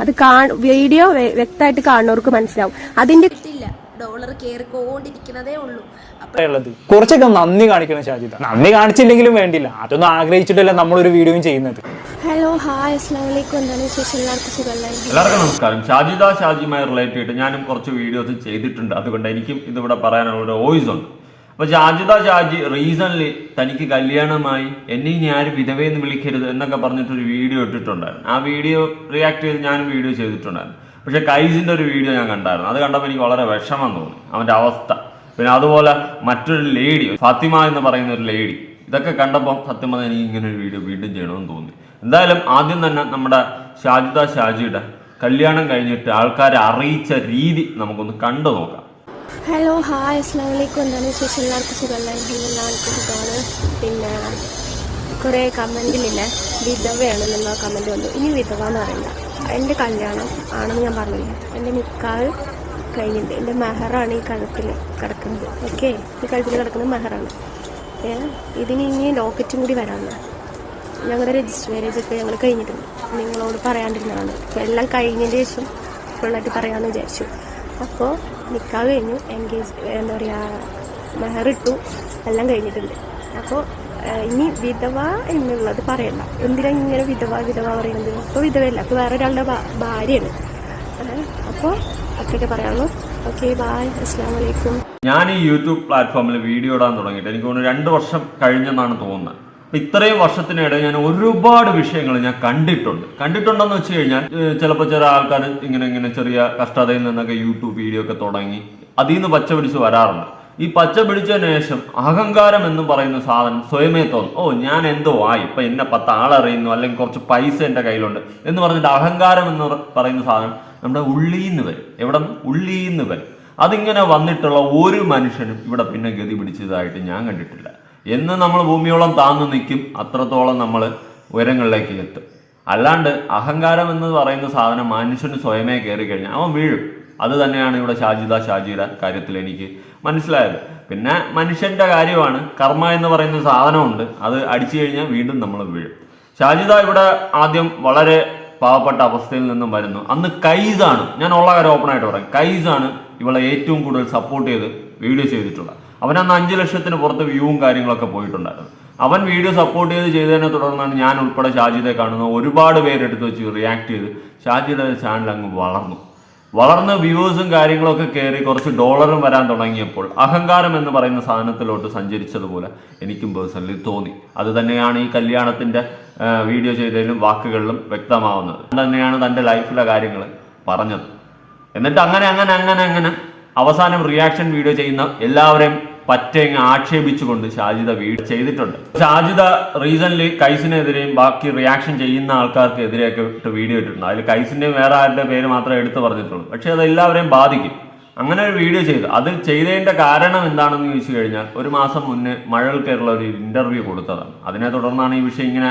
അത് വീഡിയോ വ്യക്തമായിട്ട് കാണുന്നവർക്ക് മനസ്സിലാവും. അതിന്റെ ഇല്ല. ഡോളർ കയറിക്കൊണ്ടിരിക്കുന്നതേ ഉള്ളൂ. ഉള്ളത്. കുറച്ചൊക്കെ നന്ദി കാണിക്കണം ഷാജിത നന്ദി കാണിച്ചില്ലെങ്കിലും വേണ്ടില്ല. അതൊന്നും ആഗ്രഹിച്ചിട്ടല്ല നമ്മളൊരു വീഡിയോയും ചെയ്യുന്നത്. ഹലോ ഹായ് അസ്സാം വലൈക്കും എന്താണ് വിശേഷം? എല്ലാവർക്കും സുഖമല്ലായിരുന്നു എല്ലാവർക്കും നമസ്കാരം. ഷാജിത ഷാജിയുമായി റിലേറ്റ് ചെയ്തിട്ട് ഞാനും കുറച്ച് വീഡിയോസ് ചെയ്തിട്ടുണ്ട്. അതുകൊണ്ട് എനിക്കും ഇതിവിടെ പറയാനുള്ള ഒരു വോയിസ് ഉണ്ട്. അപ്പൊ ജാജിത ജാജി റീസൺലി തനിക്ക് കല്യാണമായി എന്നെ ഇനി ആരും വിധവയെന്ന് വിളിക്കരുത് എന്നൊക്കെ പറഞ്ഞിട്ടൊരു വീഡിയോ ഇട്ടിട്ടുണ്ടായിരുന്നു. ആ വീഡിയോ റിയാക്ട് ചെയ്ത് ഞാനും വീഡിയോ ചെയ്തിട്ടുണ്ടായിരുന്നു. പക്ഷെ കൈസിന്റെ ഒരു വീഡിയോ ഞാൻ കണ്ടായിരുന്നു. അത് കണ്ടപ്പോൾ എനിക്ക് വളരെ വിഷമം തോന്നി. അവന്റെ അവസ്ഥ. പിന്നെ അതുപോലെ മറ്റൊരു ലേഡി ഫാത്തിമ എന്ന് പറയുന്ന ഒരു ലേഡി ഇതൊക്കെ കണ്ടപ്പോൾ സത്യം പറഞ്ഞാൽ എനിക്ക് ഇങ്ങനെ ഒരു വീഡിയോ വീണ്ടും ചെയ്യണമെന്ന് തോന്നി. എന്തായാലും ആദ്യം തന്നെ നമ്മുടെ ഷാജിദ ഷാജിയുടെ കല്യാണം കഴിഞ്ഞിട്ട് ആൾക്കാരെ അറിയിച്ച രീതി നമുക്കൊന്ന് കണ്ടു നോക്കാം. ഹലോ ഹായ് അസ്ലാം വലൈക്കും എന്താണ് വിശേഷം? എല്ലാവർക്കും സുഖമല്ലായിരുന്നു എല്ലാവർക്കും സുഖമാണ്? പിന്നെ കുറേ കമന്റിലില്ലേ. വിധവയാണെന്നുള്ള കമന്റ് വന്നു. ഇനി വിധവ എന്ന് എന്റെ കല്യാണം ആണെന്ന് ഞാൻ പറഞ്ഞില്ല? എന്റെ നിക്കാവ് കഴിഞ്ഞിട്ട് എന്റെ മെഹറാണ് ഈ കഴുത്തിൽ കിടക്കുന്നത്. ഓക്കെ? ഈ കഴുത്തിൽ കിടക്കുന്നത് മെഹറാണ്. ഇതിന് ഇനി ലോക്കറ്റും കൂടി വരാമെന്ന് ഞങ്ങളുടെ രജിസ്റ്റർ മാരേജ് ഒക്കെ ഞങ്ങൾ കഴിഞ്ഞിട്ടുണ്ട്. നിങ്ങളോട് പറയാണ്ടിരുന്നതാണ്. എല്ലാം കഴിഞ്ഞതിന് ശേഷം ഫുള്ളായിട്ട് പറയാമെന്ന് വിചാരിച്ചു. അപ്പോൾ നിൽക്കാൻ കഴിഞ്ഞു. എൻഗേജ് എന്താ പറയുക മെഹർ ഇട്ടു എല്ലാം കഴിഞ്ഞിട്ടുണ്ട്. അപ്പോൾ ഇനി വിധവ എന്നുള്ളത് പറയണ്ട. എന്തിനാണ് ഇങ്ങനെ വിധവ വിധവ പറയുന്നത്? ഇപ്പോൾ വിധവയല്ല അപ്പോൾ വേറെ ഒരാളുടെ ഭാര്യയാണ്. അപ്പോൾ അത്രയൊക്കെ പറയാനുള്ളൂ. ഓക്കെ ബായ് അസ്സാം വലൈക്കും ഞാൻ ഈ യൂട്യൂബ് പ്ലാറ്റ്ഫോമിൽ വീഡിയോ ഇടാൻ തുടങ്ങിയിട്ട് എനിക്ക് തോന്നുന്നു രണ്ട് വർഷം കഴിഞ്ഞെന്നാണ് തോന്നുന്നത്. അപ്പൊ ഇത്രയും വർഷത്തിനിടെ ഞാൻ ഒരുപാട് വിഷയങ്ങൾ ഞാൻ കണ്ടിട്ടുണ്ട്. കണ്ടിട്ടുണ്ടെന്ന് വെച്ച് കഴിഞ്ഞാൽ ചിലപ്പോൾ ചില ആൾക്കാർ ഇങ്ങനെ ഇങ്ങനെ ചെറിയ കഷ്ടതയിൽ നിന്നൊക്കെ യൂട്യൂബ് വീഡിയോ ഒക്കെ തുടങ്ങി അതിൽ നിന്ന് പച്ച പിടിച്ച് വരാറുണ്ട്. ഈ പച്ച പിടിച്ചതിന് ശേഷം അഹങ്കാരം എന്ന് പറയുന്ന സാധനം സ്വയമേ തോന്നും. ഓ ഞാൻ എന്തോ ആയി. ഇപ്പൊ എന്നെ പത്ത് ആളറിയുന്നു അല്ലെങ്കിൽ കുറച്ച് പൈസ എന്റെ കയ്യിലുണ്ട് എന്ന് പറഞ്ഞിട്ട് അഹങ്കാരം എന്ന് പറയുന്ന സാധനം നമ്മുടെ ഉള്ളീന്ന് വരും. എവിടെ നിന്ന് ഉള്ളീന്ന് വരും. അതിങ്ങനെ വന്നിട്ടുള്ള ഒരു മനുഷ്യനും ഇവിടെ പിന്നെ ഗതി പിടിച്ചതായിട്ട് ഞാൻ കണ്ടിട്ടില്ല. എന്ന് നമ്മൾ ഭൂമിയോളം താന്നു നിൽക്കും അത്രത്തോളം നമ്മൾ ഉയരങ്ങളിലേക്ക് എത്തും. അല്ലാണ്ട് അഹങ്കാരം എന്ന് പറയുന്ന സാധനം മനുഷ്യന് സ്വയമേ കയറി കഴിഞ്ഞാൽ അവൻ വീഴും. അത് തന്നെയാണ് ഇവിടെ ഷാജിദ ഷാജിയുടെ കാര്യത്തിൽ എനിക്ക് മനസ്സിലായത്. പിന്നെ മനുഷ്യന്റെ കാര്യമാണ് കർമ്മ എന്ന് പറയുന്ന സാധനമുണ്ട് അത് അടിച്ചു കഴിഞ്ഞാൽ വീണ്ടും നമ്മൾ വീഴും. ഷാജിദ ഇവിടെ ആദ്യം വളരെ പാവപ്പെട്ട അവസ്ഥയിൽ നിന്നും വരുന്നു. അന്ന് കൈസാണ് ഞാൻ ഉള്ള കാര്യം ഓപ്പൺ ആയിട്ട് പറയാം. കൈസാണ് ഇവളെ ഏറ്റവും കൂടുതൽ സപ്പോർട്ട് ചെയ്ത് വീഡിയോ ചെയ്തിട്ടുള്ളത്. അവൻ അന്ന് അഞ്ച് ലക്ഷത്തിന് പുറത്ത് വ്യൂവും കാര്യങ്ങളൊക്കെ പോയിട്ടുണ്ടായിരുന്നു. അവൻ വീഡിയോ സപ്പോർട്ട് ചെയ്ത് ചെയ്തതിനെ തുടർന്നാണ് ഞാൻ ഉൾപ്പെടെ ഷാജിയെ കാണുന്നത്. ഒരുപാട് പേരെടുത്ത് വെച്ച് റിയാക്ട് ചെയ്ത് ഷാജിയുടെ ചാനൽ അങ്ങ് വളർന്നു. വളർന്ന വ്യൂവേഴ്സും കാര്യങ്ങളൊക്കെ കയറി കുറച്ച് ഡോളറും വരാൻ തുടങ്ങിയപ്പോൾ അഹങ്കാരം എന്ന് പറയുന്ന സാധനത്തിലോട്ട് സഞ്ചരിച്ചതുപോലെ എനിക്കും പേഴ്സണലി തോന്നി. അത് തന്നെയാണ് ഈ കല്യാണത്തിന്റെ വീഡിയോ ചെയ്തതിലും വാക്കുകളിലും വ്യക്തമാവുന്നത്. തന്നെയാണ് തന്റെ ലൈഫിലെ കാര്യങ്ങൾ പറഞ്ഞത്. എന്നിട്ട് അങ്ങനെ അങ്ങനെ അങ്ങനെ അങ്ങനെ അവസാനം റിയാക്ഷൻ വീഡിയോ ചെയ്യുന്ന എല്ലാവരെയും പറ്റങ്ങ് ആക്ഷേപിച്ചുകൊണ്ട് ഷാജിദ വീട് ചെയ്തിട്ടുണ്ട്. ഷാജിദ റീസെന്റ് കൈസിനെതിരെയും ബാക്കി റിയാക്ഷൻ ചെയ്യുന്ന ആൾക്കാർക്ക് എതിരെയൊക്കെ ഇട്ട് വീഡിയോ ഇട്ടിട്ടുണ്ട്. അതിൽ കൈസിന്റെയും വേറെ ആരുടെ പേര് മാത്രമേ എടുത്തു പറഞ്ഞിട്ടുള്ളൂ. പക്ഷെ അത് എല്ലാവരെയും ബാധിക്കും. അങ്ങനെ ഒരു വീഡിയോ ചെയ്തു. അത് ചെയ്തതിന്റെ കാരണം എന്താണെന്ന് ചോദിച്ചു കഴിഞ്ഞാൽ ഒരു മാസം മുന്നേ മഴൽ കേരള ഒരു ഇന്റർവ്യൂ കൊടുത്തതാണ്. അതിനെ തുടർന്നാണ് ഈ വിഷയം ഇങ്ങനെ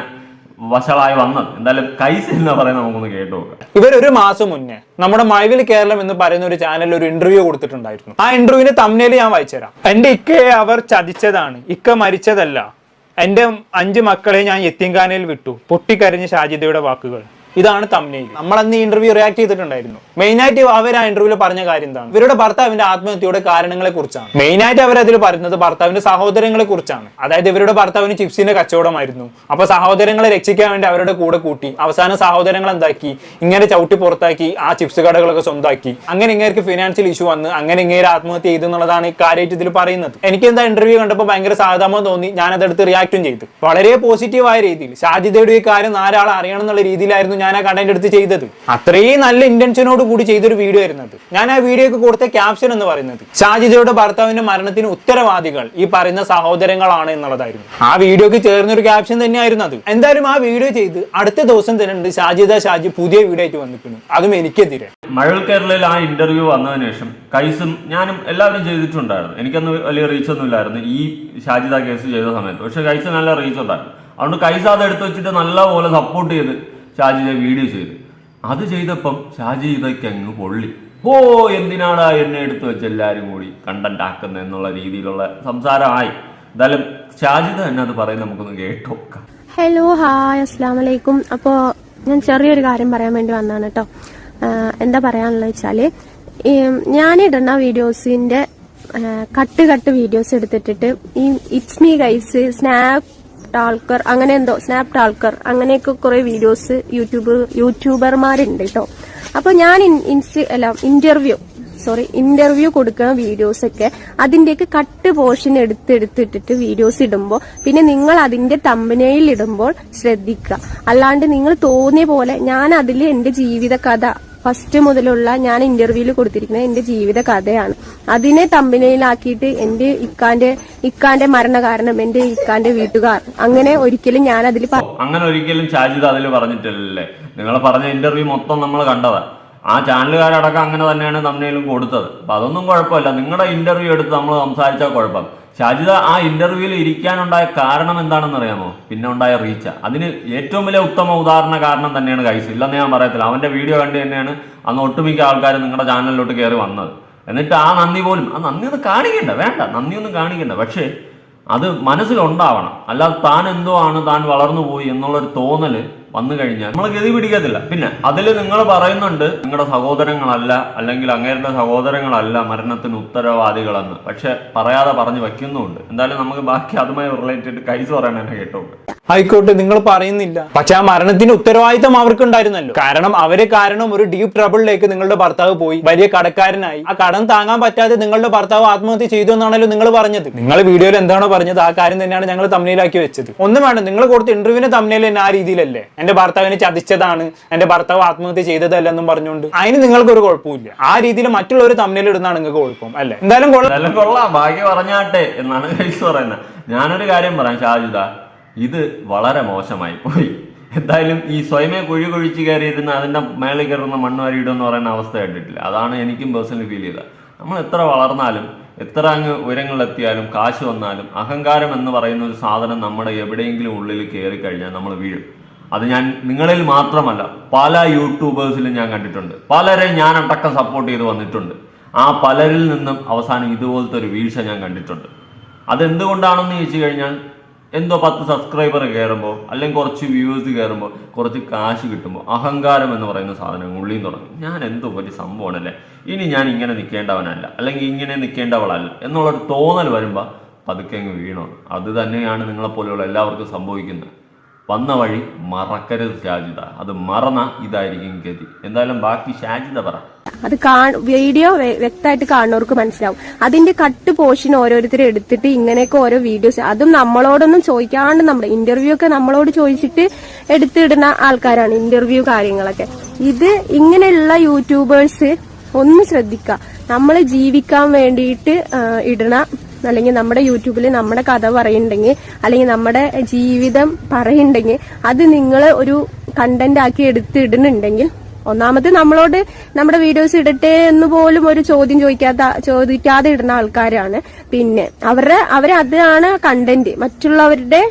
വഷളായി വന്നത്. എന്തായാലും കൈസ് എന്ന് പറയുന്നത് നമുക്കൊന്ന് കേട്ടു ഒരു മാസം മുന്നേ നമ്മുടെ മഴവിൽ കേരളം എന്ന് പറയുന്ന ഒരു ചാനലിൽ ഒരു ഇന്റർവ്യൂ കൊടുത്തിട്ടുണ്ടായിരുന്നു. ആ ഇന്റർവ്യൂവിന്റെ തമ്മിൽ ഞാൻ വായിച്ചുതരാം എന്റെ ഇക്കയെ അവർ ചതിച്ചതാണ്. ഇക്ക മരിച്ചതല്ല. എന്റെ അഞ്ച് മക്കളെ ഞാൻ എത്തിങ്കാനയിൽ വിട്ടു. പൊട്ടിക്കരഞ്ഞ ഷാജിദയുടെ വാക്കുകൾ. ഇതാണ് തമ്മിൽ നമ്മൾ അന്ന് ഇന്റർവ്യൂ റിയാക്ട് ചെയ്തിട്ടുണ്ടായിരുന്നു. മെയിൻ ആയിട്ട് അവർ ആ ഇന്റർവ്യൂവിൽ പറഞ്ഞ കാര്യം എന്താണ്? ഇവരുടെ ഭർത്താവിന്റെ ആത്മഹത്യയുടെ കാരണങ്ങളെ കുറിച്ചാണ്. മെയിൻ ആയിട്ട് അവർ അതിൽ പറയുന്നത് ഭർത്താവിന്റെ സഹോദരങ്ങളെ കുറിച്ചാണ്. അതായത് ഇവരുടെ ഭർത്താവിന് ചിപ്സിന്റെ കച്ചവടമായിരുന്നു. അപ്പൊ സഹോദരങ്ങളെ രക്ഷിക്കാൻ വേണ്ടി അവരുടെ കൂടെ കൂട്ടി അവസാനം സഹോദരങ്ങൾ എന്താക്കി? ഇങ്ങനെ ചവിട്ടി പുറത്താക്കി ആ ചിപ്സ് കടകളൊക്കെ സ്വന്തമാക്കി അങ്ങനെ ഇങ്ങേർക്ക് ഫിനാൻഷ്യൽ ഇഷ്യൂ വന്ന് അങ്ങനെ ഇങ്ങനെ ആത്മഹത്യ ചെയ്തു എന്നുള്ളതാണ് ഈ കാര്യമായിട്ട് ഇതിൽ പറയുന്നത്. എനിക്ക് എന്താ ഇന്റർവ്യൂ കണ്ടപ്പോൾ ഭയങ്കര സാധാരണ തോന്നി. ഞാൻ അതെടുത്ത് റിയാക്റ്റും ചെയ്തു. വളരെ പോസിറ്റീവായ രീതിയിൽ സാധ്യതയുടെ ഈ കാര്യം നാലാൾ അറിയണം എന്നുള്ള രീതിയിലായിരുന്നു ഞാൻ ആ കണ്ടന്റ് എടുത്ത് ചെയ്തത്. അത്രയും നല്ല ഇന്റൻഷനോട് കൂടി ചെയ്തൊരു വീഡിയോ ആയിരുന്നത് ഞാൻ ആ വീഡിയോക്ക് കൊടുത്ത ക്യാപ്ഷൻ എന്ന് പറയുന്നത്. ഷാജിദയുടെ ഭർത്താവിന്റെ മരണത്തിന് ഉത്തരവാദികൾ ഈ പറയുന്ന സഹോദരങ്ങളാണ് എന്നുള്ളതായിരുന്നു. ആ വീഡിയോക്ക് ചേർന്നൊരു ക്യാപ്ഷൻ തന്നെയായിരുന്നു അത്. എന്തായാലും ആ വീഡിയോ ചെയ്ത് അടുത്ത ദിവസം തന്നെ ഷാജിദ ഷാജി പുതിയ വീഡിയോ ആയിട്ട് വന്നിട്ടുണ്ട് അതും എനിക്കെതിരെ. മഴ കേരളയിൽ ആ ഇന്റർവ്യൂ വന്നതിന് ശേഷം കൈസും ഞാനും എല്ലാവരും ചെയ്തിട്ടുണ്ടായിരുന്നു. എനിക്കന്ന് വലിയ റീച്ച് ഒന്നും ഇല്ലായിരുന്നു ഈ ഷാജിദ കേസ് ചെയ്ത സമയത്ത്. പക്ഷെ കൈസ് നല്ല റീച്ച് ഉണ്ടായിരുന്നു. അതുകൊണ്ട് കൈസ് അത് എടുത്ത് വെച്ചിട്ട് നല്ലപോലെ സപ്പോർട്ട് ചെയ്ത് ഷാജിദ വീഡിയോ ചെയ്തു. അത് ചെയ്തപ്പം ഷാജി ഇതൊക്കെ അങ്ങ് പൊള്ളി. ഓ എന്തിനാടാ എന്നെ എടുത്തു വെച്ച് എല്ലാവരും കൂടി കണ്ടന്റ് ആക്കുന്ന എന്നുള്ള രീതിയിലുള്ള സംസാരമായി. എന്തായാലും ഷാജിത തന്നെ അത് പറയുന്നത് നമുക്കൊന്ന് കേട്ടോ ഹലോ ഹായ് അസ്സാം വലൈക്കും അപ്പോൾ ഞാൻ ചെറിയൊരു കാര്യം പറയാൻ വേണ്ടി വന്നാണ് കേട്ടോ എന്താ പറയാനുള്ളത് വെച്ചാൽ ഞാൻ ഞാനിടുന്ന വീഡിയോസിന്റെ കട്ട് കട്ട് വീഡിയോസ് എടുത്തിട്ടിട്ട് ഈ it's me guys snap talker അങ്ങനെ എന്തോ സ്നാപ് ടാൾക്കർ അങ്ങനെയൊക്കെ കുറെ വീഡിയോസ് യൂട്യൂബ് യൂട്യൂബർമാരുണ്ട് കേട്ടോ അപ്പൊ ഞാൻ അല്ല ഇന്റർവ്യൂ സോറി ഇന്റർവ്യൂ കൊടുക്കുന്ന വീഡിയോസ് ഒക്കെ അതിന്റെയൊക്കെ കട്ട് പോർഷൻ എടുത്തെടുത്തിട്ടിട്ട് വീഡിയോസ് ഇടുമ്പോൾ പിന്നെ നിങ്ങൾ അതിന്റെ തമ്പനയിൽ ഇടുമ്പോൾ ശ്രദ്ധിക്കുക. അല്ലാണ്ട് നിങ്ങൾ തോന്നിയ പോലെ ഞാൻ അതിൽ എന്റെ ജീവിത കഥ ഫസ്റ്റ് മുതലുള്ള ഞാൻ ഇന്റർവ്യൂവിൽ കൊടുത്തിരിക്കുന്നത് എന്റെ ജീവിത കഥയാണ്. അതിനെ തമ്പിനയിലാക്കിയിട്ട് എന്റെ ഇക്കാന്റെ ഇക്കാന്റെ മരണകാരണം എന്റെ ഇക്കാന്റെ വീട്ടുകാർ. അങ്ങനെ ഒരിക്കലും ഞാൻ അതിൽ അങ്ങനെ ഒരിക്കലും ഷാജിദ് അതിൽ പറഞ്ഞിട്ടില്ലല്ലേ? നിങ്ങൾ പറഞ്ഞ ഇന്റർവ്യൂ മൊത്തം നമ്മൾ കണ്ടതാ. ആ ചാനലുകാരടക്കം അങ്ങനെ തന്നെയാണ് തമ്മിലും കൊടുത്തത്. അപ്പൊ അതൊന്നും കുഴപ്പമില്ല. നിങ്ങളുടെ ഇന്റർവ്യൂ എടുത്ത് നമ്മൾ സംസാരിച്ചാൽ കുഴപ്പം. ഷാജിദ ആ ഇന്റർവ്യൂവിൽ ഇരിക്കാനുണ്ടായ കാരണം എന്താണെന്ന് അറിയാമോ? പിന്നെ ഉണ്ടായ റീച്ച അതിന് ഏറ്റവും വലിയ ഉത്തമ ഉദാഹരണ കാരണം തന്നെയാണ് കൈസ് ഇല്ലെന്ന് ഞാൻ പറയത്തില്ല. അവന്റെ വീഡിയോ കണ്ട് തന്നെയാണ് അന്ന് ഒട്ടുമിക്ക ആൾക്കാർ നിങ്ങളുടെ ചാനലിലോട്ട് കയറി വന്നത്. എന്നിട്ട് ആ നന്ദി പോലും ആ നന്ദി ഒന്നും കാണിക്കണ്ട വേണ്ട. നന്ദി ഒന്നും കാണിക്കണ്ട. പക്ഷേ അത് മനസ്സിലുണ്ടാവണം. അല്ലാതെ താൻ എന്തോ ആണ് താൻ വളർന്നു പോയി എന്നുള്ളൊരു തോന്നൽ വന്നു കഴിഞ്ഞാൽ നമ്മൾ ഗതി പിടിക്കത്തില്ല. പിന്നെ അതിൽ നിങ്ങൾ പറയുന്നുണ്ട് നിങ്ങളുടെ സഹോദരങ്ങളല്ല അല്ലെങ്കിൽ അങ്ങേരുടെ സഹോദരങ്ങളല്ല മരണത്തിന് ഉത്തരവാദികളെന്ന് പക്ഷെ പറയാതെ പറഞ്ഞു വെക്കുന്നുണ്ട് എന്തായാലും നമുക്ക് ബാക്കി അതുമായി റിലേറ്റഡ് കൈസ് പറയാൻ തന്നെ കേട്ടോ ആയിക്കോട്ടെ നിങ്ങൾ പറയുന്നില്ല. പക്ഷെ ആ മരണത്തിന്റെ ഉത്തരവാദിത്തം അവർക്കുണ്ടായിരുന്നല്ലോ. കാരണം അവരെ കാരണം ഒരു ഡീപ് ട്രബിളിലേക്ക് നിങ്ങളുടെ ഭർത്താവ് പോയി. വലിയ കടക്കാരനായി. ആ കടം താങ്ങാൻ പറ്റാതെ നിങ്ങളുടെ ഭർത്താവ് ആത്മഹത്യ ചെയ്തു എന്നാണല്ലോ നിങ്ങൾ പറഞ്ഞത്. നിങ്ങൾ വീഡിയോയിൽ എന്താണോ പറഞ്ഞത് ആ കാര്യം തന്നെയാണ് ഞങ്ങൾ തമ്മിലാക്കി വെച്ചത്. ഒന്നും വേണ്ട നിങ്ങൾ കൊടുത്ത ഇന്റർവ്യൂവിന് തന്നെ ആ രീതിയിലല്ലേ? എന്റെ ഭർത്താവിനെ ചതിച്ചതാണ് എന്റെ ഭർത്താവ് ആത്മഹത്യ ചെയ്തതല്ലെന്നും പറഞ്ഞുകൊണ്ട്. അതിന് നിങ്ങൾക്ക് ഒരു കുഴപ്പമില്ല ആ രീതിയിൽ മറ്റുള്ളവർ തമ്മിൽ ഇടുന്നതാണ് നിങ്ങൾക്ക് കുഴപ്പം അല്ലെ? എന്തായാലും കൊള്ളാം. കൊള്ളാം. ഭാഗ്യം പറഞ്ഞാട്ടെ എന്നാണ് പറയുന്നത്. ഞാനൊരു കാര്യം പറയാം ഷാജുദ. ഇത് വളരെ മോശമായി പോയി. എന്തായാലും ഈ സ്വയമേ കുഴി കുഴിച്ച് കയറിയിരുന്ന് അതിന്റെ മേളിൽ കയറുന്ന മണ്ണ് എന്ന് പറയുന്ന അവസ്ഥ കണ്ടിട്ടില്ല. അതാണ് എനിക്കും പേഴ്സണലി ഫീൽ ചെയ്തത്. നമ്മൾ എത്ര വളർന്നാലും എത്ര അങ്ങ് ഉയരങ്ങളിലെത്തിയാലും കാശ് വന്നാലും അഹങ്കാരം എന്ന് പറയുന്ന ഒരു സാധനം നമ്മുടെ എവിടെയെങ്കിലും ഉള്ളിൽ കയറി കഴിഞ്ഞാൽ നമ്മൾ വീഴും. അത് ഞാൻ നിങ്ങളിൽ മാത്രമല്ല പല യൂട്യൂബേഴ്സിലും ഞാൻ കണ്ടിട്ടുണ്ട്. പലരെ ഞാൻ അടക്കം സപ്പോർട്ട് ചെയ്ത് വന്നിട്ടുണ്ട്. ആ പലരിൽ നിന്നും അവസാനം ഇതുപോലത്തെ ഒരു വീഴ്ച ഞാൻ കണ്ടിട്ടുണ്ട്. അതെന്തുകൊണ്ടാണെന്ന് ചോദിച്ചു കഴിഞ്ഞാൽ എന്തോ പത്ത് സബ്സ്ക്രൈബർ കയറുമ്പോൾ അല്ലെങ്കിൽ കുറച്ച് വ്യൂവേഴ്സ് കയറുമ്പോൾ കുറച്ച് കാശ് കിട്ടുമ്പോൾ അഹങ്കാരം എന്ന് പറയുന്ന സാധനം ഉള്ളിൽ നിന്ന് തുടങ്ങും. ഞാൻ എന്തോ ഒരു സംഭവമാണല്ലേ? ഇനി ഞാൻ ഇങ്ങനെ നിൽക്കേണ്ടവനല്ല അല്ലെങ്കിൽ ഇങ്ങനെ നിൽക്കേണ്ടവളല്ല എന്നുള്ളൊരു തോന്നൽ വരുമ്പോൾ പതുക്കെ അങ്ങ് വീണോ? അത് തന്നെയാണ് നിങ്ങളെപ്പോലെയുള്ള എല്ലാവർക്കും സംഭവിക്കുന്നത്. വന്ന വഴി മറക്കരുത് ഷാജിത അത് മറന്ന ഇതായിരിക്കും ഗതി. എന്തായാലും ബാക്കി ഷാജിത പറ. അത് വീഡിയോ വ്യക്തമായിട്ട് കാണുന്നവർക്ക് മനസ്സിലാവും. അതിന്റെ കട്ട് പോർഷൻ ഓരോരുത്തരും എടുത്തിട്ട് ഇങ്ങനെയൊക്കെ ഓരോ വീഡിയോസ് അതും നമ്മളോടൊന്നും ചോദിക്കാണ്ട് നമ്മുടെ ഇന്റർവ്യൂ ഒക്കെ നമ്മളോട് ചോദിച്ചിട്ട് എടുത്തിടുന്ന ആൾക്കാരാണ് ഇന്റർവ്യൂ കാര്യങ്ങളൊക്കെ. ഇത് ഇങ്ങനെയുള്ള യൂട്യൂബേഴ്സ് ഒന്ന് ശ്രദ്ധിക്കുക നമ്മൾ ജീവിക്കാൻ വേണ്ടിയിട്ട് ഇടുന്ന അല്ലെങ്കിൽ നമ്മുടെ യൂട്യൂബിൽ നമ്മുടെ കഥ പറയുന്നുണ്ടെങ്കിൽ അല്ലെങ്കിൽ നമ്മുടെ ജീവിതം പറയുന്നുണ്ടെങ്കിൽ അത് നിങ്ങൾ ഒരു കണ്ടന്റ് ആക്കി എടുത്തിടുന്നുണ്ടെങ്കിൽ ഒന്നാമത് നമ്മളോട് നമ്മുടെ വീഡിയോസ് ഇടട്ടെ എന്ന് പോലും ഒരു ചോദ്യം ചോദിക്കാത്ത ചോദിക്കാതെ ഇടുന്ന ആൾക്കാരാണ്. പിന്നെ അവരുടെ അവരെ അതാണ് കണ്ടന്റ് മറ്റുള്ളവരുടെ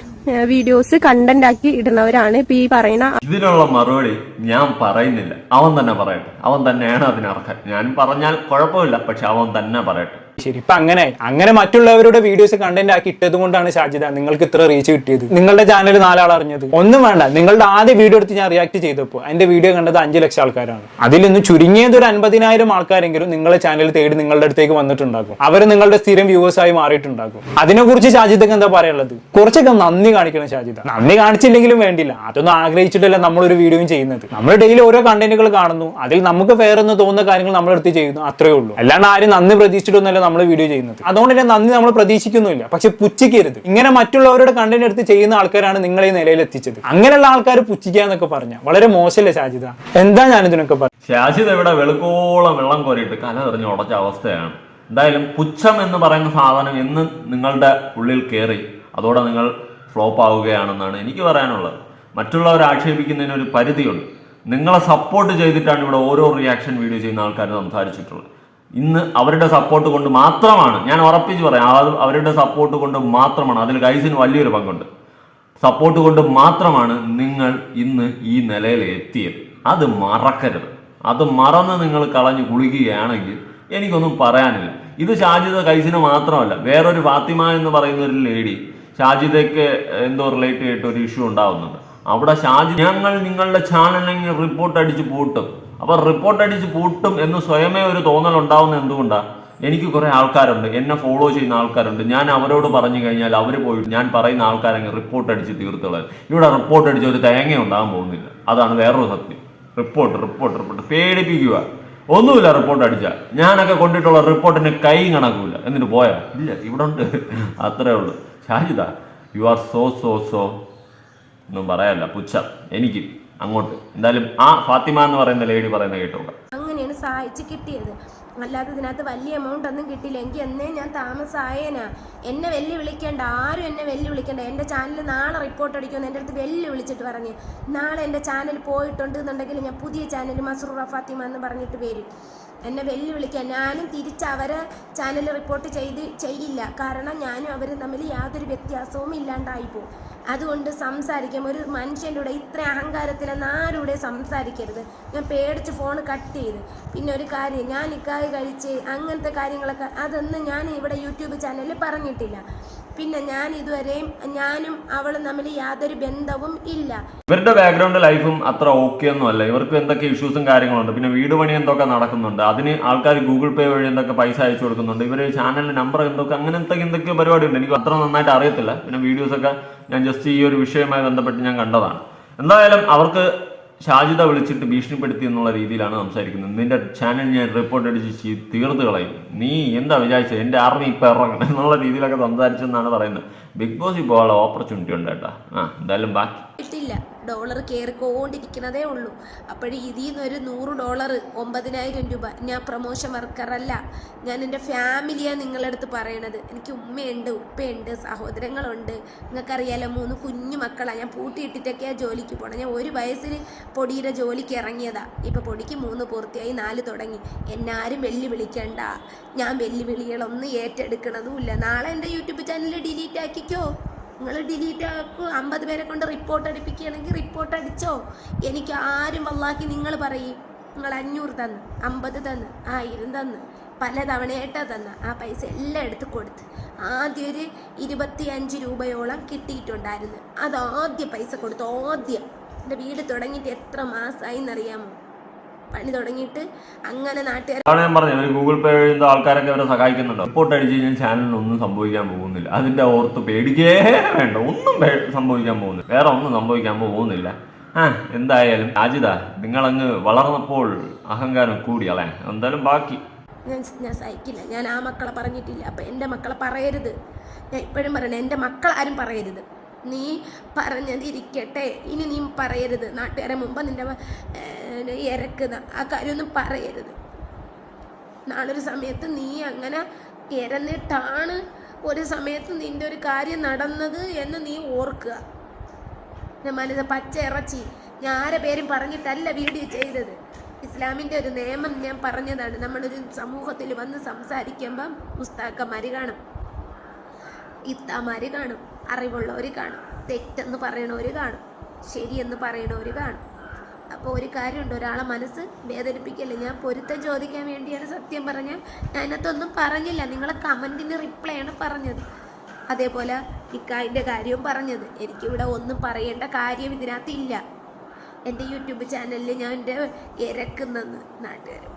വീഡിയോസ് കണ്ടന്റ് ആക്കി ഇടുന്നവരാണ് ഇപ്പൊ ഈ പറയുന്ന ഇതിനുള്ള മറുപടി ഞാൻ പറയുന്നില്ല. അവൻ തന്നെ പറയട്ടെ. അവൻ തന്നെയാണ് അതിനർഹൻ ഞാൻ പറഞ്ഞാൽ കുഴപ്പമില്ല പക്ഷെ അവൻ തന്നെ പറയട്ടെ. ശരി ഇപ്പൊ അങ്ങനെ അങ്ങനെ മറ്റുള്ളവരുടെ വീഡിയോസ് കണ്ടന്റ് ആക്കി ഇട്ടത് കൊണ്ടാണ് ഷാജിദ നിങ്ങൾക്ക് ഇത്ര റീച്ച് കിട്ടിയത്. നിങ്ങളുടെ ചാനൽ നാലാൾ അറിഞ്ഞത്. ഒന്നും വേണ്ട നിങ്ങളുടെ ആദ്യ വീഡിയോ എടുത്ത് ഞാൻ റിയാക്ട് ചെയ്തപ്പോൾ എന്റെ വീഡിയോ കണ്ടത് അഞ്ചു ലക്ഷം ആൾക്കാരാണ്. അതിൽ നിന്ന് ചുരുങ്ങിയത് ഒരു അൻപതിനായിരം ആൾക്കാരെങ്കിലും നിങ്ങളുടെ ചാനൽ തേടി നിങ്ങളുടെ അടുത്തേക്ക് വന്നിട്ടുണ്ടാകും. അവർ നിങ്ങളുടെ സ്ഥിരം വ്യൂവേഴ്സ് ആയി മാറിയിട്ടുണ്ടാകും. അതിനെക്കുറിച്ച് ഷാജിദക്ക് എന്താ പറയാനുള്ളത്? കുറച്ചൊക്കെ നന്ദി കാണിക്കണം ഷാജിദ. നന്ദി കാണിച്ചില്ലെങ്കിലും വേണ്ടില്ല. അതൊന്നും ആഗ്രഹിച്ചിട്ടല്ല നമ്മളൊരു വീഡിയോയും ചെയ്യുന്നത്. നമ്മൾ ഡെയിലി ഓരോ കണ്ടന്റുകൾ കാണുന്നു. അതിൽ നമുക്ക് ഫെയർ എന്ന് തോന്നുന്ന കാര്യങ്ങൾ നമ്മളെടുത്ത് ചെയ്യുന്നു. അത്രേ ഉള്ളൂ. അല്ലാണ്ട് ആരും നന്ദി പ്രതീക്ഷിച്ചിട്ടൊന്നുമല്ല നമ്മൾ വീഡിയോ ചെയ്യുന്നത്. അതുകൊണ്ട് തന്നെ നന്ദി നമ്മൾ പ്രതീക്ഷിക്കുന്നില്ല പക്ഷെ പുച്ഛിക്കരുത്. ഇങ്ങനെ മറ്റുള്ളവരുടെ കണ്ടന്റ് എടുത്ത് ചെയ്യുന്ന ആൾക്കാരാണ് നിങ്ങളെ ഈ നിലയിൽ എത്തിച്ചത് അങ്ങനെയുള്ള ആൾക്കാർ പുച്ഛിക്കുക എന്നൊക്കെ പറഞ്ഞ. വളരെ മോശമല്ലേ ഷാജിത എന്താ ഞാൻ ഇതിനൊക്കെ പറഞ്ഞത് ഷാജിദ് ഇവിടെ വെളുക്കോളം വെള്ളം കോരിട്ട് കല എറിഞ്ഞ് ഉടച്ച അവസ്ഥയാണ്. എന്തായാലും പുച്ഛം എന്ന് പറയുന്ന സാധനം എന്ന് നിങ്ങളുടെ ഉള്ളിൽ കയറി അതോടെ നിങ്ങൾ ഫ്ലോപ്പ് ആവുകയാണെന്നാണ് എനിക്ക് പറയാനുള്ളത്. മറ്റുള്ളവർ ആക്ഷേപിക്കുന്നതിന് ഒരു പരിധിയുണ്ട്. നിങ്ങളെ സപ്പോർട്ട് ചെയ്തിട്ടാണ് ഇവിടെ ഓരോ റിയാക്ഷൻ വീഡിയോ ചെയ്യുന്ന ആൾക്കാർ സംസാരിച്ചിട്ടുള്ളത്. ഇന്ന് അവരുടെ സപ്പോർട്ട് കൊണ്ട് മാത്രമാണ് ഞാൻ ഉറപ്പിച്ച് പറയാം അത് അവരുടെ സപ്പോർട്ട് കൊണ്ട് മാത്രമാണ് അതിൽ ഗൈസിന് വലിയൊരു പങ്കുണ്ട്. സപ്പോർട്ട് കൊണ്ട് മാത്രമാണ് നിങ്ങൾ ഇന്ന് ഈ നിലയിൽ എത്തിയത്. അത് മറക്കരുത്. അത് മറന്ന് നിങ്ങൾ കളഞ്ഞു കുളിക്കുകയാണെങ്കിൽ എനിക്കൊന്നും പറയാനില്ല. ഇത് ഷാജിദ കൈസിന് മാത്രമല്ല വേറൊരു ഫാത്തിമ എന്ന് പറയുന്ന ഒരു ലേഡി ഷാജിദയ്ക്ക് എന്തോ റിലേറ്റ് ചെയ്തിട്ട് ഒരു ഇഷ്യൂ ഉണ്ടാവുന്നുണ്ട്. അവിടെ ഷാജി ഞങ്ങൾ നിങ്ങളുടെ ചാനലിൽ റിപ്പോർട്ട് അടിച്ച് പൂട്ടും. അപ്പൊ റിപ്പോർട്ട് അടിച്ച് പൂട്ടും എന്ന് സ്വയമേ ഒരു തോന്നൽ ഉണ്ടാവുന്ന എന്തുകൊണ്ടാണ് എനിക്ക് കുറെ ആൾക്കാരുണ്ട്. എന്നെ ഫോളോ ചെയ്യുന്ന ആൾക്കാരുണ്ട്. ഞാൻ അവരോട് പറഞ്ഞു കഴിഞ്ഞാൽ അവർ പോയിട്ട് ഞാൻ പറയുന്ന ആൾക്കാരങ്ങ് റിപ്പോർട്ട് അടിച്ച് തീർത്തുള്ളത് ഇവിടെ റിപ്പോർട്ട് അടിച്ച് ഒരു തേങ്ങ ഉണ്ടാകാൻ പോകുന്നില്ല. അതാണ് വേറൊരു സത്യം. റിപ്പോർട്ട് റിപ്പോർട്ട് റിപ്പോർട്ട് പേടിപ്പിക്കുക. ഒന്നുമില്ല റിപ്പോർട്ട് അടിച്ചാൽ. ഞാനൊക്കെ കൊണ്ടിട്ടുള്ള റിപ്പോർട്ടിന് കൈ കണക്കൂല. എന്നിട്ട് പോയാ? ഇല്ല ഇവിടെ ഉണ്ട്. അത്രേ ഉള്ളൂ. Shajida you are so so so ഒന്നും പറയാല്ല പുച്ഛം. എനിക്ക്. അങ്ങോട്ട്. എന്തായാലും ആ ഫാത്തിമ എന്ന് പറയുന്ന ലേഡി പറയുന്ന കേട്ടോക്കാം. അങ്ങനെയാണ് സഹായിച്ച് കിട്ടിയത്. അല്ലാതെ ഇതിനകത്ത് വലിയ എമൗണ്ട് ഒന്നും കിട്ടിയില്ല എങ്കിൽ എന്നേ ഞാൻ താമസമായേനാ എന്നെ വെല്ലു വിളിക്കേണ്ട ആരും എന്നെ വെല്ലു വിളിക്കേണ്ട എന്റെ ചാനൽ നാളെ റിപ്പോർട്ട് അടിക്കുമെന്ന് എന്റെ അടുത്ത് വെല്ലു വിളിച്ചിട്ട് പറഞ്ഞു. നാളെ എന്റെ ചാനൽ പോയിട്ടുണ്ട് എന്നുണ്ടെങ്കിൽ ഞാൻ പുതിയ ചാനൽ മസറൂറ ഫാത്തിമ എന്ന് പറഞ്ഞിട്ട് വരും. എന്നെ വെല്ലു വിളിക്കാൻ ഞാനും തിരിച്ച് അവരെ ചാനൽ റിപ്പോർട്ട് ചെയ്ത് ചെയ്യില്ല. കാരണം ഞാനും അവരും തമ്മിൽ യാതൊരു വ്യത്യാസവും ഇല്ലാണ്ടായി പോകും അതുകൊണ്ട് സംസാരിക്കാം. ഒരു മനുഷ്യന്റെ കൂടെ ഇത്ര അഹങ്കാരത്തിലെന്ന് ആരുടെ സംസാരിക്കരുത്. ഞാൻ പേടിച്ച് ഫോൺ കട്ട് ചെയ്ത്. പിന്നെ ഒരു കാര്യം ഞാൻ ഇക്കായി കഴിച്ച് അങ്ങനത്തെ കാര്യങ്ങളൊക്കെ അതൊന്നും ഞാൻ ഇവിടെ യൂട്യൂബ് ചാനലിൽ പറഞ്ഞിട്ടില്ല. പിന്നെ ഞാൻ ഇതുവരെയും ഞാനും അവളും തമ്മിൽ യാതൊരു ബന്ധവും ഇല്ല. ഇവരുടെ ബാക്ക്ഗ്രൗണ്ട് ലൈഫും അത്ര ഓക്കെ ഒന്നും അല്ല. ഇവർക്ക് എന്തൊക്കെ ഇഷ്യൂസും കാര്യങ്ങളുണ്ട്. പിന്നെ വീട് പണി എന്തൊക്കെ നടക്കുന്നുണ്ട്. അതിന് ആൾക്കാർ ഗൂഗിൾ പേ വഴി എന്തൊക്കെ പൈസ അയച്ചു കൊടുക്കുന്നുണ്ട്. ഇവർ ചാനലിന്റെ നമ്പർ എന്തൊക്കെ അങ്ങനത്തെ എന്തൊക്കെ പരിപാടി ഉണ്ട് എനിക്ക് അത്ര നന്നായിട്ട് അറിയത്തില്ല. പിന്നെ വീഡിയോസ് ഒക്കെ ഞാൻ ജസ്റ്റ് ഈ ഒരു വിഷയവുമായി ബന്ധപ്പെട്ട് ഞാൻ കണ്ടതാണ്. എന്തായാലും അവർക്ക് ഷാജിദ വിളിച്ചിട്ട് ഭീഷണിപ്പെടുത്തി എന്നുള്ള രീതിയിലാണ് സംസാരിക്കുന്നത്. നിന്റെ ചാനൽ ഞാൻ റിപ്പോർട്ട് അടിച്ച് തീർത്ത് കളയും. നീ എന്താ വിചാരിച്ചത്? എന്റെ ആർമി ഇപ്പൊ ഇറങ്ങണം എന്നുള്ള രീതിയിലൊക്കെ സംസാരിച്ചെന്നാണ് പറയുന്നത്. ബിഗ് ബോസ് ഇപ്പോൾ ഓപ്പർച്യൂണിറ്റി ഉണ്ട് കേട്ടോ. ആ എന്തായാലും ബാക്കി. ഇട്ടില്ല ഡോളർ കയറിക്കൊണ്ടിരിക്കുന്നതേ ഉള്ളൂ. അപ്പോഴും ഇതിൽ നിന്നൊരു നൂറ് ഡോളർ ഒമ്പതിനായിരം രൂപ. ഞാൻ പ്രൊമോഷൻ വർക്കറല്ല ഞാൻ എന്റെ ഫാമിലിയാണ് നിങ്ങളടുത്ത് പറയണത്. എനിക്ക് ഉമ്മയുണ്ട് ഉപ്പയുണ്ട് സഹോദരങ്ങളുണ്ട്. നിങ്ങൾക്കറിയാലോ മൂന്ന് കുഞ്ഞു മക്കളാണ് ഞാൻ പൂട്ടിയിട്ടിട്ടൊക്കെയാണ് ജോലിക്ക് പോകണം ഞാൻ ഒരു വയസ്സിൽ പൊടിയുടെ ജോലിക്ക് ഇറങ്ങിയതാ. ഇപ്പോൾ പൊടിക്ക് മൂന്ന് പൂർത്തിയായി നാല് തുടങ്ങി. എന്നാരും വെല്ലുവിളിക്കണ്ട. ഞാൻ വെല്ലുവിളികളൊന്നും ഏറ്റെടുക്കണതുമില്ല നാളെ എന്റെ യൂട്യൂബ് ചാനൽ ഡിലീറ്റ് ആക്കിക്കോ നിങ്ങൾ ഡിലീറ്റ് ആക്കും അമ്പത് പേരെ കൊണ്ട് റിപ്പോർട്ട് അടിപ്പിക്കുകയാണെങ്കിൽ റിപ്പോർട്ട് അടിച്ചോ? എനിക്ക് ആരും വല്ലാക്കി നിങ്ങൾ പറയും. നിങ്ങൾ അഞ്ഞൂറ് തന്ന് അമ്പത് തന്ന് ആയിരം തന്ന് പല തവണയായിട്ടാ തന്ന. ആ പൈസ എല്ലാം എടുത്ത് കൊടുത്ത് ആദ്യം ഒരു ഇരുപത്തി അഞ്ച് രൂപയോളം കിട്ടിയിട്ടുണ്ടായിരുന്നു. അത് ആദ്യം പൈസ കൊടുത്തു ആദ്യം. എന്റെ വീട് തുടങ്ങിയിട്ട് എത്ര മാസമായി എന്നറിയാമോ പണി തുടങ്ങിയിട്ട് അങ്ങനെ നാട്ടുകാർ അതാണ് ഞാൻ പറഞ്ഞത്. ഇവർ ഗൂഗിൾ പേ എഴുതുന്ന ആൾക്കാരൊക്കെ അവരെ സഹായിക്കുന്നുണ്ട്. റിപ്പോർട്ട് അടിച്ച് കഴിഞ്ഞാൽ ചാനലിന് ഒന്നും സംഭവിക്കാൻ പോകുന്നില്ല. അതിന്റെ ഓർത്ത് പേടിക്കേ വേണ്ട. ഒന്നും സംഭവിക്കാൻ പോകുന്നില്ല. വേറെ ഒന്നും സംഭവിക്കാൻ പോകുന്നില്ല. ആ എന്തായാലും രാജിത നിങ്ങളങ്ങ് വളർന്നപ്പോൾ അഹങ്കാരം കൂടി അല്ലേ? എന്തായാലും ബാക്കി. ഞാൻ ഞാൻ സഹിക്കില്ല. ഞാൻ ആ മക്കളെ പറഞ്ഞിട്ടില്ല. അപ്പം എന്റെ മക്കളെ പറയരുത്. ഞാൻ ഇപ്പോഴും പറയണേ എന്റെ മക്കളാരും പറയരുത്. നീ പറഞ്ഞതിരിക്കട്ടെ ഇനി നീ പറയരുത്. നാട്ടുകാരെ മുമ്പ് ഏഹ്, ഇരക്കുന്ന ആ കാര്യമൊന്നും പറയരുത്. നാളൊരു സമയത്ത് നീ അങ്ങനെ ഇരന്നിട്ടാണ് ഒരു സമയത്ത് നിന്റെ ഒരു കാര്യം നടന്നത് എന്ന് നീ ഓർക്കുക. ഞാൻ മനസ്സ് പച്ച ഇറച്ചി. ഞാൻ ആരെ പേരും പറഞ്ഞിട്ടല്ല വീഡിയോ ചെയ്തത്. ഇസ്ലാമിന്റെ ഒരു നിയമം ഞാൻ പറഞ്ഞതാണ്. നമ്മളൊരു സമൂഹത്തിൽ വന്ന് സംസാരിക്കുമ്പം മുസ്താക്കന്മാർ കാണും. ഇത്താമാർ കാണും. അറിവുള്ളവർ കാണും. തെറ്റെന്ന് പറയണവർ കാണും. ശരിയെന്ന് പറയണവർ കാണും. അപ്പോൾ ഒരു കാര്യമുണ്ട്. ഒരാളെ മനസ്സ് വേദനിപ്പിക്കല്ലേ? ഞാൻ പൊരുത്തം ചോദിക്കാൻ വേണ്ടിയാണ് സത്യം പറഞ്ഞാൽ ഞാൻ അതിനകത്തൊന്നും പറഞ്ഞില്ല. നിങ്ങളെ കമന്റിന് റിപ്ലൈ ആണ് പറഞ്ഞത്. അതേപോലെ ഇക്കായിന്റെ കാര്യവും പറഞ്ഞത്. എനിക്കിവിടെ ഒന്നും പറയേണ്ട കാര്യം ഇതിനകത്ത് ഇല്ല. എന്റെ യൂട്യൂബ് ചാനലിൽ ഞാൻ എന്റെ ഇരക്കുന്നെന്ന് നാട്ടുകാർ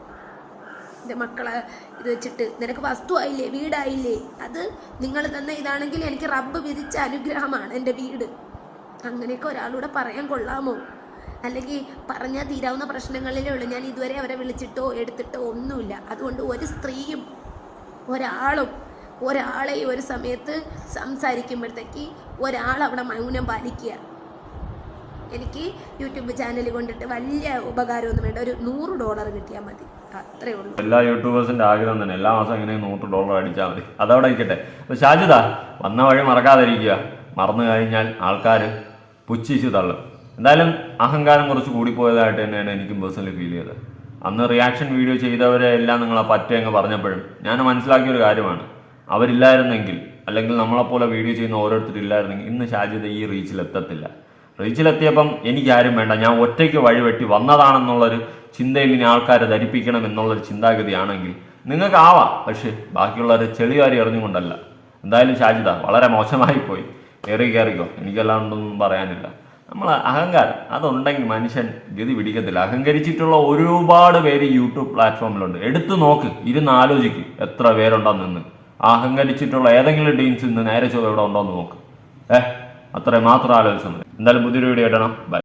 എന്റെ മക്കളെ ഇത് വെച്ചിട്ട്. നിനക്ക് വസ്തു ആയില്ലേ വീടായില്ലേ? അത് നിങ്ങൾ തന്ന ഇതാണെങ്കിൽ എനിക്ക് റബ്ബ് വിധിച്ച അനുഗ്രഹമാണ് എന്റെ വീട്. അങ്ങനെയൊക്കെ ഒരാളൂടെ പറയാൻ കൊള്ളാമോ? അല്ലെങ്കിൽ പറഞ്ഞാൽ തീരാവുന്ന പ്രശ്നങ്ങളിലേ ഉള്ളൂ. ഞാൻ ഇതുവരെ അവരെ വിളിച്ചിട്ടോ എടുത്തിട്ടോ ഒന്നുമില്ല. അതുകൊണ്ട് ഒരു സ്ത്രീയും ഒരാളും ഒരാളെ ഒരു സമയത്ത് സംസാരിക്കുമ്പോഴത്തേക്ക് ഒരാൾ അവിടെ മൗനം പാലിക്കുക. എനിക്ക് യൂട്യൂബ് ചാനൽ കൊണ്ടിട്ട് വലിയ ഉപകാരമൊന്നും വേണ്ട. ഒരു നൂറ് ഡോളർ കിട്ടിയാൽ മതി. അത്രേ ഉള്ളൂ. എല്ലാ യൂട്യൂബേഴ്സിന്റെ ആഗ്രഹം തന്നെ. എല്ലാ മാസം ഇങ്ങനെ നൂറ് ഡോളർ അടിച്ചാൽ മതി. അതവിടെ ഇരിക്കട്ടെ. അപ്പൊ ഷാജിദ വന്ന വഴി മറക്കാതിരിക്കുക. മറന്നു കഴിഞ്ഞാൽ ആൾക്കാർ പുച്ഛിച്ച് തള്ളും. എന്തായാലും അഹങ്കാരം കുറച്ച് കൂടിപ്പോയതായിട്ട് തന്നെയാണ് എനിക്കും പേഴ്സണലി ഫീൽ ചെയ്തത്. അന്ന് റിയാക്ഷൻ വീഡിയോ ചെയ്തവരെ എല്ലാം നിങ്ങളെ ആ അങ്ങ് പറഞ്ഞപ്പോഴും ഞാൻ മനസ്സിലാക്കിയ ഒരു കാര്യമാണ്. അവരില്ലായിരുന്നെങ്കിൽ അല്ലെങ്കിൽ നമ്മളെപ്പോലെ വീഡിയോ ചെയ്യുന്ന ഓരോരുത്തരില്ലായിരുന്നെങ്കിൽ ഇന്ന് ഷാജിത ഈ റീച്ചിൽ എത്തത്തില്ല. റീച്ചിലെത്തിയപ്പം എനിക്കാരും വേണ്ട. ഞാൻ ഒറ്റയ്ക്ക് വഴിവെട്ടി വന്നതാണെന്നുള്ളൊരു ചിന്തയിൽ ഇനി ആൾക്കാരെ ധരിപ്പിക്കണം എന്നുള്ളൊരു ചിന്താഗതിയാണെങ്കിൽ നിങ്ങൾക്കാവാം. പക്ഷേ ബാക്കിയുള്ളവരെ ചെളിവാരി എറിഞ്ഞുകൊണ്ടല്ല. എന്തായാലും ഷാജിത വളരെ മോശമായി പോയി കയറി കയറിക്കോ എനിക്കല്ലാണ്ടൊന്നും പറയാനില്ല. നമ്മൾ അഹങ്കാരം. അതുണ്ടെങ്കിൽ മനുഷ്യൻ ഗതി പിടിക്കത്തില്ല. അഹങ്കരിച്ചിട്ടുള്ള ഒരുപാട് പേര് യൂട്യൂബ് പ്ലാറ്റ്ഫോമിലുണ്ട്. എടുത്തു നോക്ക്. ഇരുന്ന് ആലോചിക്ക് എത്ര പേരുണ്ടെന്ന് അഹങ്കരിച്ചിട്ടുള്ള ഏതെങ്കിലും ടീംസ് ഇന്ന് നേരെ ചൊവ്വ ഇവിടെ ഉണ്ടോ എന്ന് നോക്ക്. ഏഹ് അത്രയും മാത്രം ആലോചിച്ചു എന്തായാലും പുതിയൊരു വീഡിയോ ഇടണം ബൈ